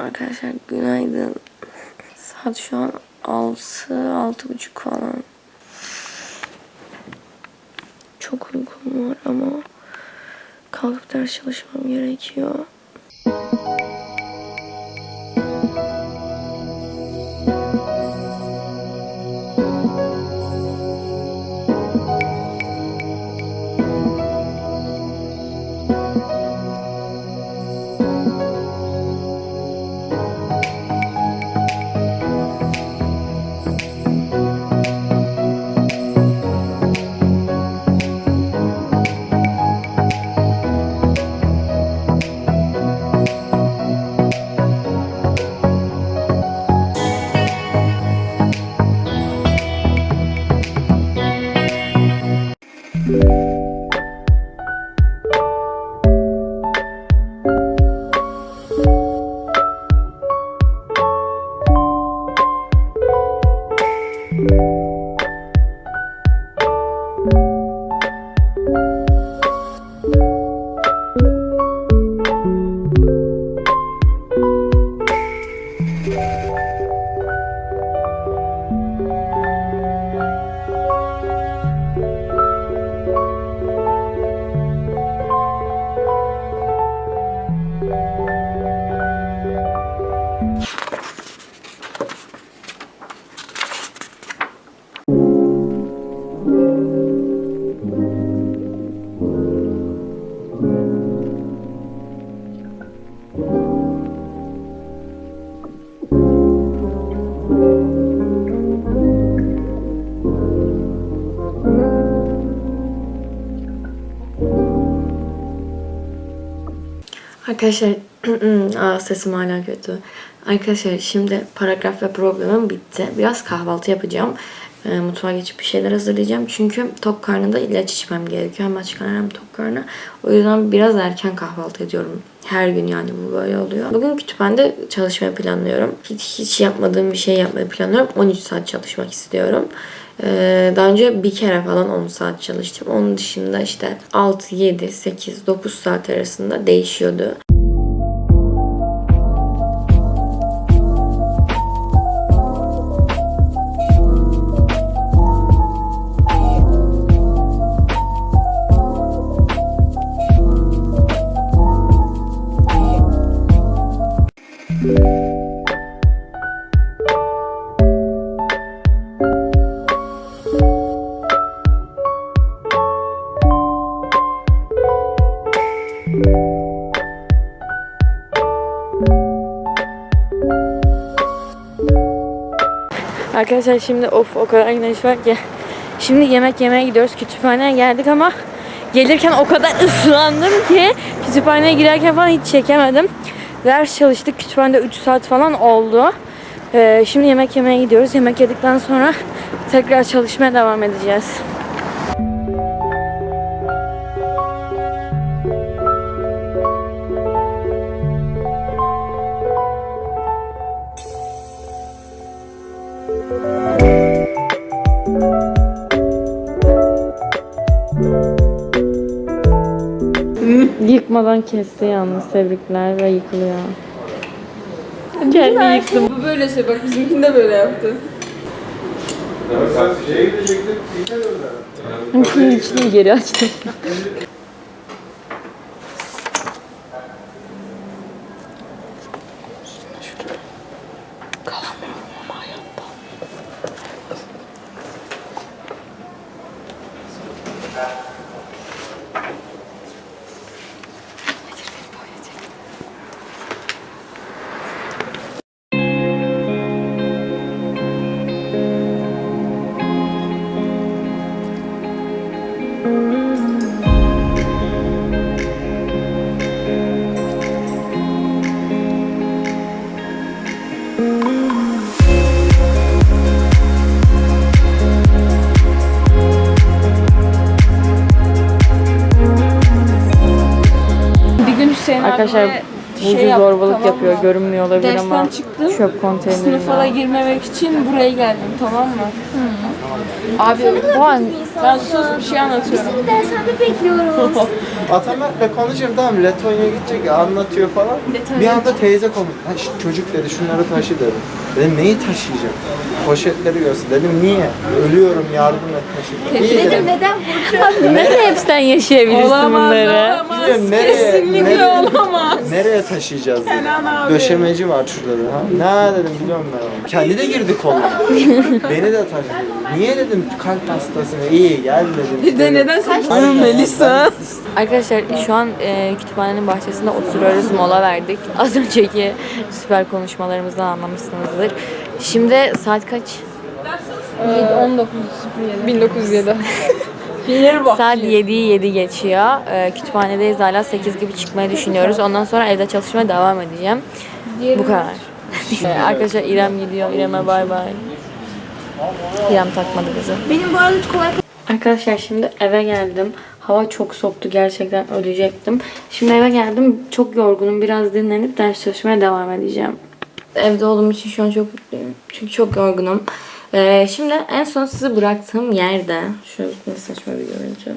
Arkadaşlar günaydın. Saat şu an 6, altı buçuk falan. Çok uykum var ama kalkıp ders çalışmam gerekiyor. Arkadaşlar Aa, sesim hala kötü. Arkadaşlar şimdi paragraf ve problemim bitti. Biraz kahvaltı yapacağım. E, mutfağa geçip bir şeyler hazırlayacağım. Çünkü tok karnında ilaç içmem gerekiyor. Hem aç hem tok karnı. O yüzden biraz erken kahvaltı ediyorum. Her gün yani bu böyle oluyor. Bugün kütüphanede çalışmayı planlıyorum. Hiç, hiç yapmadığım bir şey yapmayı planlıyorum. 13 saat çalışmak istiyorum. Ee, daha önce bir kere falan 10 saat çalıştım. Onun dışında işte 6, 7, 8, 9 saat arasında değişiyordu. Arkadaşlar şimdi of o kadar güneş var ki. Şimdi yemek yemeye gidiyoruz. Kütüphaneye geldik ama gelirken o kadar ıslandım ki kütüphaneye girerken falan hiç çekemedim. Ders çalıştık. Kütüphanede 3 saat falan oldu. Ee, şimdi yemek yemeye gidiyoruz. Yemek yedikten sonra tekrar çalışmaya devam edeceğiz. Yıkmadan kesti yalnız. Tebrikler ve yıkılıyor. Kendi yıktım. Bu böyle şey bak bizimkini de böyle yaptı. Şeye gidecektik. İçini geri açtım. Bir gün Arkadaşlar abiye Burcu şey yaptık, zorbalık tamam yapıyor. mı? Görünmüyor olabilir Dersten ama çıktım. çöp konteynerinde. Sınıfa da girmemek için buraya geldim tamam mı? Abi bu an ben sus bir şey anlatıyorum. Seni dershanede bekliyoruz. Atamert'le konuşuyorum tamam Letonya'ya gidecek anlatıyor falan. bir anda teyze konuş. Ha, çocuk dedi şunları taşı dedi. Dedim neyi taşıyacağım? Poşetleri görsün. Dedim niye? Ölüyorum yardım et taşı. İyi Dedim dedim. neden burada? Nasıl hepsten yaşayabilirsin bunları? Bilmiyorum nereye, Kesinlikle nereye, olamaz. nereye taşıyacağız dedim. Kenan abi. Döşemeci var şurada dedi. Ha, ne dedim biliyorum ben onu. Kendi de girdi koluna. Beni de taşıdı. Niye dedim kalp hastasına iyi gel dedim. Bir de neden saçmalama Melisa? Arkadaşlar şu an e, kütüphanenin bahçesinde oturuyoruz, mola verdik. Az önceki süper konuşmalarımızdan anlamışsınızdır. Şimdi saat kaç? 1907. 1907. Fener bak. Saat 7'yi 7 geçiyor. E, kütüphanedeyiz hala 8 gibi çıkmayı düşünüyoruz. Ondan sonra evde çalışmaya devam edeceğim. Bu kadar. E, Arkadaşlar İrem gidiyor. İrem'e bay bay. İrem takmadı bizi. Benim bu arada kolay Arkadaşlar şimdi eve geldim. Hava çok soğuktu gerçekten ölecektim. Şimdi eve geldim çok yorgunum. Biraz dinlenip ders çalışmaya devam edeceğim. Evde olduğum için şu an çok mutluyum. Çünkü çok yorgunum. Ee, şimdi en son sizi bıraktığım yerde. Şöyle ne saçma bir görüntü.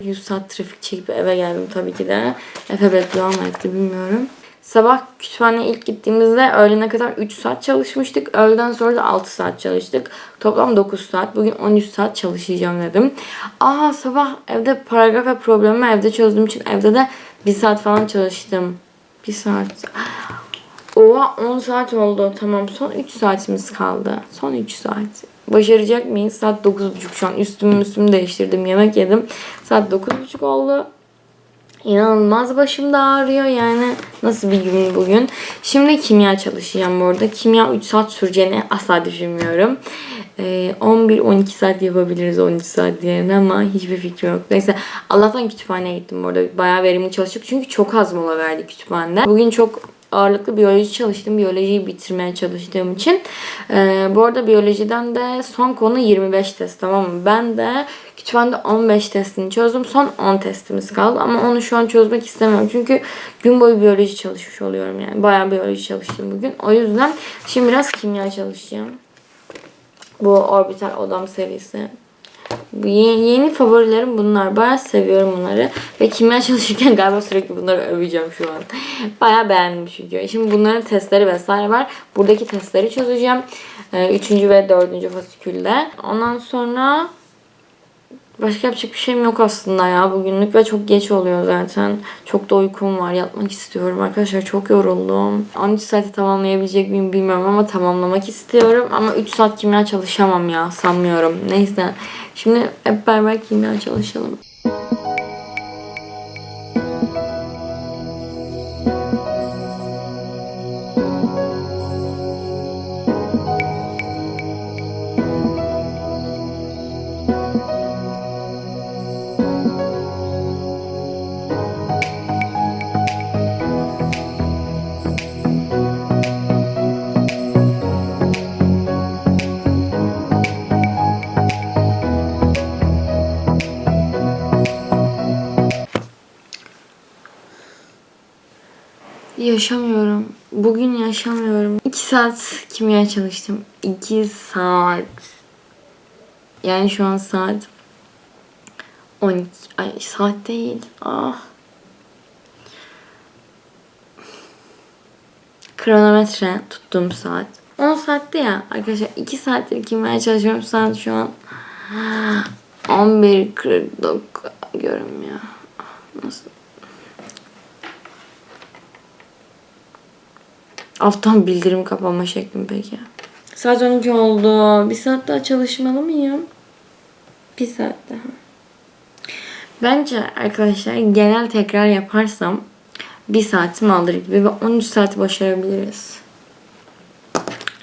100 saat trafik çekip eve geldim tabii ki de. Efe bekliyor mu etti bilmiyorum. Sabah kütüphaneye ilk gittiğimizde öğlene kadar 3 saat çalışmıştık. Öğleden sonra da 6 saat çalıştık. Toplam 9 saat. Bugün 13 saat çalışacağım dedim. Aa sabah evde paragraf ve problemi evde çözdüğüm için evde de 1 saat falan çalıştım. 1 saat. Oha 10 saat oldu. Tamam son 3 saatimiz kaldı. Son 3 saat. Başaracak mıyız? Saat 9.30 şu an. Üstümü üstümü değiştirdim. Yemek yedim. Saat 9.30 oldu. İnanılmaz başım da ağrıyor yani. Nasıl bir gün bugün. Şimdi kimya çalışacağım bu arada. Kimya 3 saat süreceğini asla düşünmüyorum. Ee, 11-12 saat yapabiliriz 13 saat yerine ama hiçbir fikrim yok. Neyse Allah'tan kütüphaneye gittim bu arada. Bayağı verimli çalıştık. Çünkü çok az mola verdik kütüphanede. Bugün çok ağırlıklı biyoloji çalıştım. Biyolojiyi bitirmeye çalıştığım için. Ee, bu arada biyolojiden de son konu 25 test tamam mı? Ben de kütüphanede 15 testini çözdüm. Son 10 testimiz kaldı ama onu şu an çözmek istemiyorum. Çünkü gün boyu biyoloji çalışmış oluyorum yani. Bayağı biyoloji çalıştım bugün. O yüzden şimdi biraz kimya çalışacağım. Bu orbital odam serisi. Yeni, yeni favorilerim bunlar. Bayağı seviyorum bunları. Ve kimya çalışırken galiba sürekli bunları öveceğim şu an. Bayağı beğendim çünkü. Şimdi bunların testleri vesaire var. Buradaki testleri çözeceğim. Ee, Üçüncü ve dördüncü fasikülde. Ondan sonra Başka yapacak bir şeyim yok aslında ya bugünlük ve çok geç oluyor zaten. Çok da uykum var. Yatmak istiyorum arkadaşlar. Çok yoruldum. 13 saati tamamlayabilecek miyim bilmiyorum ama tamamlamak istiyorum. Ama 3 saat kimya çalışamam ya. Sanmıyorum. Neyse. Şimdi hep beraber kimya çalışalım. Yaşamıyorum. Bugün yaşamıyorum. 2 saat kimya çalıştım. 2 saat. Yani şu an saat 12. Ay saat değil. Ah. Kronometre tuttuğum saat. 10 saatte ya arkadaşlar 2 saattir kimya çalışıyorum. Saat şu an 11.49 diyorum ya. Nasıl? Alttan bildirim kapama şeklim peki. Saat 12 oldu. Bir saat daha çalışmalı mıyım? Bir saat daha. Bence arkadaşlar genel tekrar yaparsam bir saatim alır gibi ve 13 saati başarabiliriz.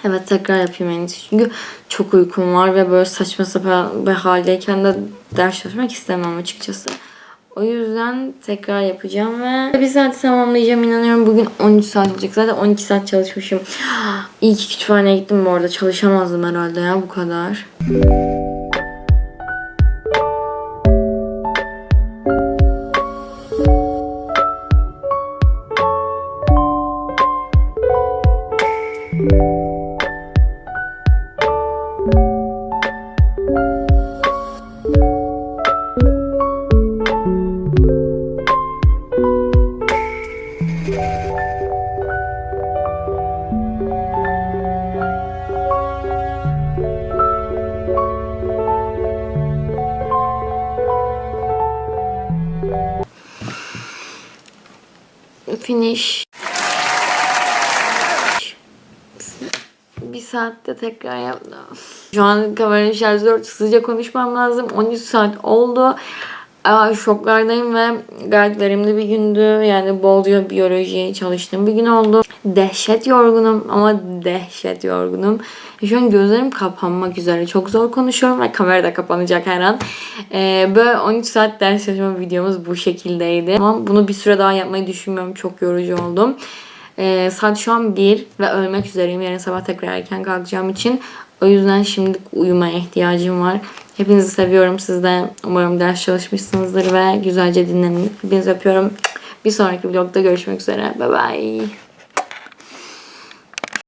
Evet tekrar yapayım en iyisi. Çünkü çok uykum var ve böyle saçma sapan bir haldeyken de ders çalışmak istemem açıkçası. O yüzden tekrar yapacağım ve bir saati tamamlayacağım inanıyorum. Bugün 13 saat olacak. Zaten 12 saat çalışmışım. İyi ki kütüphaneye gittim bu arada. Çalışamazdım herhalde ya bu kadar. Finish. Bir saatte tekrar yaptım. Şu an kameranın şarjı dört hızlıca konuşmam lazım. 13 saat oldu. Aa, şoklardayım ve gayet verimli bir gündü. Yani bolca biyoloji çalıştığım bir gün oldu. Dehşet yorgunum ama dehşet yorgunum. Şu an gözlerim kapanmak üzere. Çok zor konuşuyorum ve kamera da kapanacak her an. Ee, böyle 13 saat ders çalışma videomuz bu şekildeydi. Ama bunu bir süre daha yapmayı düşünmüyorum. Çok yorucu oldum. Ee, saat şu an 1 ve ölmek üzereyim. Yarın sabah tekrar erken kalkacağım için. O yüzden şimdi uyumaya ihtiyacım var. Hepinizi seviyorum. Siz de umarım ders çalışmışsınızdır ve güzelce dinlenin. Hepinizi öpüyorum. Bir sonraki vlogda görüşmek üzere. Bye bye.